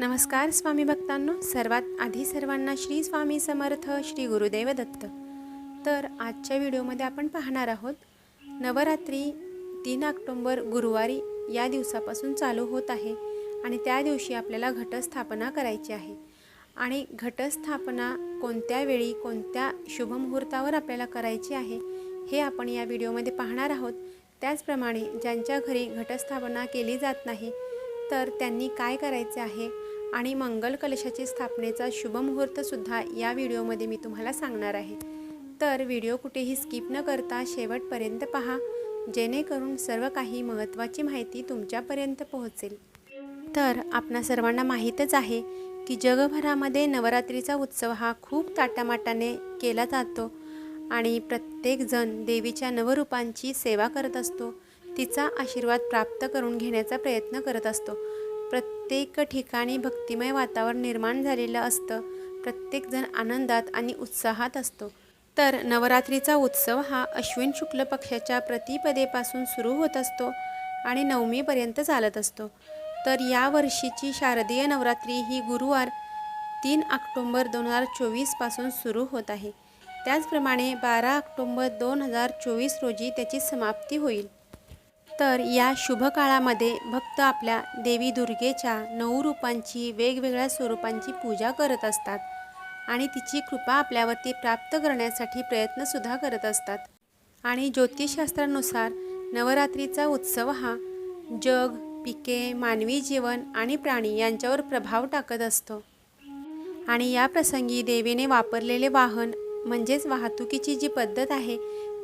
नमस्कार स्वामी भक्तांनो. सर्वात आधी सर्वांना श्री स्वामी समर्थ श्री गुरुदेव दत्त. तर आजच्या व्हिडिओमध्ये आपण पाहणार आहोत नवरात्री तीन ऑक्टोंबर गुरुवारी या दिवसापासून चालू होत आहे आणि त्या दिवशी आपल्याला घटस्थापना करायची आहे. आणि घटस्थापना कोणत्या वेळी कोणत्या शुभमुहूर्तावर आपल्याला करायची आहे हे आपण या व्हिडिओमध्ये पाहणार आहोत. त्याचप्रमाणे ज्यांच्या घरी घटस्थापना केली जात नाही तर त्यांनी काय करायचे आहे आणि मंगल कलशाची स्थापनेचा शुभमुहूर्तसुद्धा या व्हिडिओमध्ये मी तुम्हाला सांगणार आहे. तर व्हिडिओ कुठेही स्किप न करता शेवटपर्यंत पहा जेणेकरून सर्व काही महत्त्वाची माहिती तुमच्यापर्यंत पोहोचेल. तर आपणा सर्वांना माहीतच आहे की जगभरामध्ये नवरात्रीचा उत्सव हा खूप ताटामाटाने केला जातो आणि प्रत्येकजण देवीच्या नवरूपांची सेवा करत असतो तिचा आशीर्वाद प्राप्त करून घेण्याचा प्रयत्न करत असतो. प्रत्येक ठिकाणी भक्तिमय वातावरण निर्माण झालेलं असतं. प्रत्येकजण आनंदात आणि उत्साहात असतो. तर नवरात्रीचा उत्सव हा अश्विन शुक्ल पक्षाच्या प्रतिपदेपासून सुरू होत असतो आणि नवमीपर्यंत चालत असतो. तर या वर्षीची शारदीय नवरात्री ही गुरुवार तीन ऑक्टोंबर दोन हजार चोवीसपासून सुरू होत आहे. त्याचप्रमाणे बारा ऑक्टोंबर दोन हजार चोवीस रोजी त्याची समाप्ती होईल. तर या शुभ काळामध्ये भक्त आपल्या देवी दुर्गेच्या नऊ रूपांची वेगवेगळ्या स्वरूपांची पूजा करत असतात आणि तिची कृपा आपल्यावरती प्राप्त करण्यासाठी प्रयत्नसुद्धा करत असतात. आणि ज्योतिषशास्त्रानुसार नवरात्रीचा उत्सव हा जग पिके मानवी जीवन आणि प्राणी यांच्यावर प्रभाव टाकत असतो. आणि या प्रसंगी देवीने वापरलेले वाहन म्हणजेच वाहतुकीची जी पद्धत आहे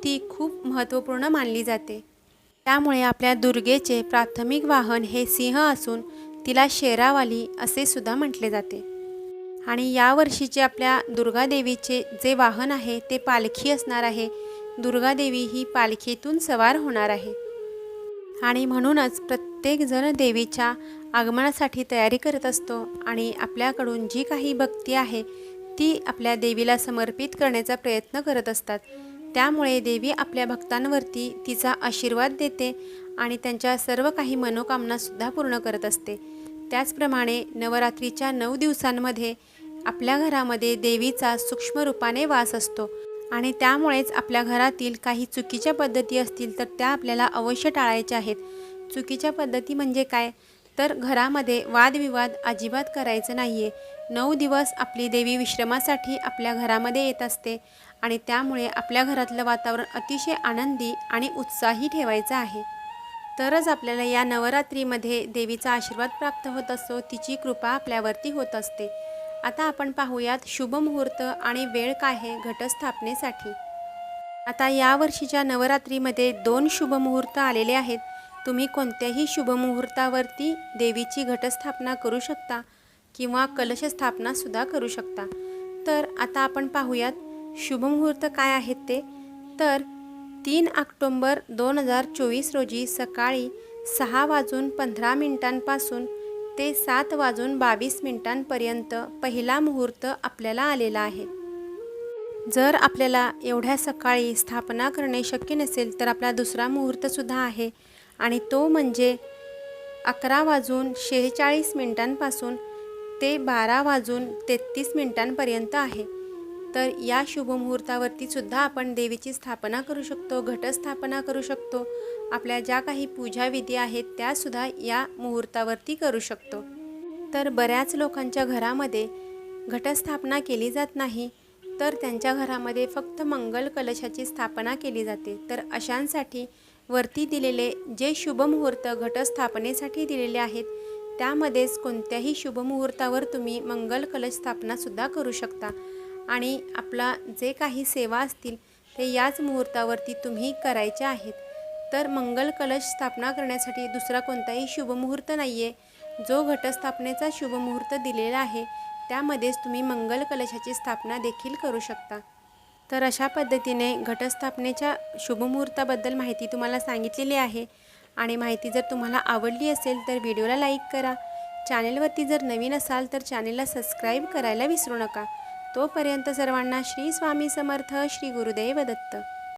ती खूप महत्त्वपूर्ण मानली जाते. त्यामुळे आपल्या दुर्गेचे प्राथमिक वाहन हे सिंह असून तिला शेरावाली असे सुद्धा म्हटले जाते. आणि यावर्षीचे आपल्या दुर्गादेवीचे जे वाहन आहे ते पालखी असणार आहे. दुर्गादेवी ही पालखीतून सवार होणार आहे. आणि म्हणूनच प्रत्येकजण देवीच्या आगमनासाठी तयारी करत असतो आणि आपल्याकडून जी काही भक्ती आहे ती आपल्या देवीला समर्पित करण्याचा प्रयत्न करत असतात. त्यामुळे देवी आपल्या भक्तांवरती तिचा आशीर्वाद देते आणि त्यांच्या सर्व काही मनोकामनासुद्धा पूर्ण करत असते. त्याचप्रमाणे नवरात्रीच्या नऊ दिवसांमध्ये आपल्या घरामध्ये देवीचा सूक्ष्म रूपाने वास असतो आणि त्यामुळेच आपल्या घरातील काही चुकीच्या पद्धती असतील तर त्या आपल्याला अवश्य टाळायच्या आहेत. चुकीच्या पद्धती म्हणजे काय? तर घरामध्ये वादविवाद अजिबात करायचं नाही आहे नऊ दिवस आपली देवी विश्रमासाठी आपल्या घरामध्ये येत असते आणि त्यामुळे आपल्या घरातलं वातावरण अतिशय आनंदी आणि उत्साही ठेवायचं आहे. तरच आपल्याला या नवरात्रीमध्ये देवीचा आशीर्वाद प्राप्त होत असतो तिची कृपा आपल्यावरती होत असते. आता आपण पाहूयात शुभ मुहूर्त आणि वेळ काय आहे घटस्थापनेसाठी. आता या वर्षीच्या नवरात्रीमध्ये दोन शुभ मुहूर्त आलेले आहेत. तुम्ही कोणत्याही शुभ मुहूर्तावरती देवीची घटस्थापना करू शकता किंवा कलशस्थापनासुद्धा करू शकता. तर आता आपण पाहूयात शुभमुहूर्त काय आहेत ते. तर तीन ऑक्टोंबर दोन हजार चोवीस रोजी सकाळी सहा वाजून पंधरा मिनिटांपासून ते सात वाजून बावीस मिनिटांपर्यंत पहिला मुहूर्त आपल्याला आलेला आहे. जर आपल्याला एवढ्या सकाळी स्थापना करणे शक्य नसेल तर आपला दुसरा मुहूर्तसुद्धा आहे. आणि तो म्हणजे अकरा वाजून शेहेचाळीस मिनिटांपासून ते बारा वाजून तेहतीस मिनिटांपर्यंत आहे. तर या शुभमुहूर्तावरती सुद्धा आपण देवीची स्थापना करू शकतो घटस्थापना करू शकतो. आपल्या ज्या काही पूजाविधी आहेत त्यासुद्धा या मुहूर्तावरती करू शकतो. तर बऱ्याच लोकांच्या घरामध्ये घटस्थापना केली जात नाही तर त्यांच्या घरामध्ये फक्त मंगल कलशाची स्थापना केली जाते. तर अशांसाठी वरती दिलेले जे शुभमुहूर्त घटस्थापनेसाठी दिलेले आहेत त्यामध्येच कोणत्याही शुभमुहूर्तावर तुम्ही मंगल कलश स्थापनासुद्धा करू शकता. आणि आपला जे काही सेवा असतील ते याच मुहूर्तावरती तुम्ही करायच्या आहेत. तर मंगल कलश स्थापना करण्यासाठी दुसरा कोणताही शुभमुहूर्त नाही आहे जो घटस्थापनेचा शुभमुहूर्त दिलेला आहे त्यामध्येच तुम्ही मंगल कलशाची स्थापना देखील करू शकता. तर अशा पद्धतीने घटस्थापनेच्या शुभमुहूर्ताबद्दल माहिती तुम्हाला सांगितलेली आहे. आणि माहिती जर तुम्हाला आवडली असेल तर व्हिडिओला लाईक करा. चॅनेलवरती जर नवीन असाल तर चॅनेलला सबस्क्राईब करायला विसरू नका. तोपर्यंत सर्वांना श्री स्वामी समर्थ श्री गुरुदेव दत्त.